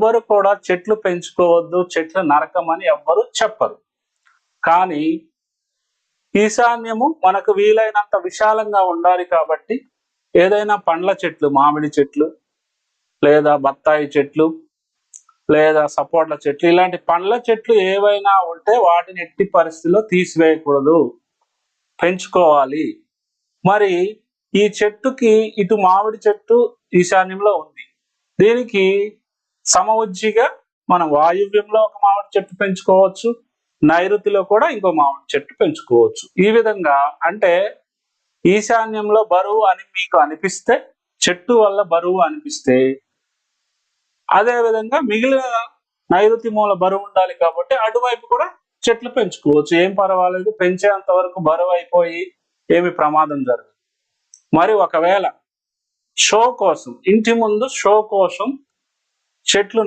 ఎవ్వరు కూడా చెట్లు పెంచుకోవద్దు చెట్లు నరకమని ఎవ్వరు చెప్పరు. కానీ ఈశాన్యము మనకు వీలైనంత విశాలంగా ఉండాలి కాబట్టి ఏదైనా పండ్ల చెట్లు మామిడి చెట్లు లేదా బత్తాయి చెట్లు లేదా సపోటా చెట్లు ఇలాంటి పండ్ల చెట్లు ఏవైనా ఉంటే వాటిని ఎట్టి పరిస్థితిలో తీసివేయకూడదు. పెంచుకోవాలి. మరి ఈ చెట్టుకి ఇటు మామిడి చెట్టు ఈశాన్యంలో ఉంది. దీనికి సమవుజ్జిగా మనం వాయువ్యంలో ఒక మామిడి చెట్టు పెంచుకోవచ్చు నైరుతిలో కూడా ఇంకో మామిడి చెట్టు పెంచుకోవచ్చు. ఈ విధంగా అంటే ఈశాన్యంలో బరువు అని మీకు అనిపిస్తే చెట్టు వల్ల బరువు అనిపిస్తే అదేవిధంగా మిగిలిన నైరుతి మూల బరువు ఉండాలి కాబట్టి అటువైపు కూడా చెట్లు పెంచుకోవచ్చు. ఏం పర్వాలేదు పెంచేంత వరకు బరువు అయిపోయి ఏమి ప్రమాదం జరగదు. మరి ఒకవేళ షో కోసం ఇంటి ముందు షో కోసం చెట్లు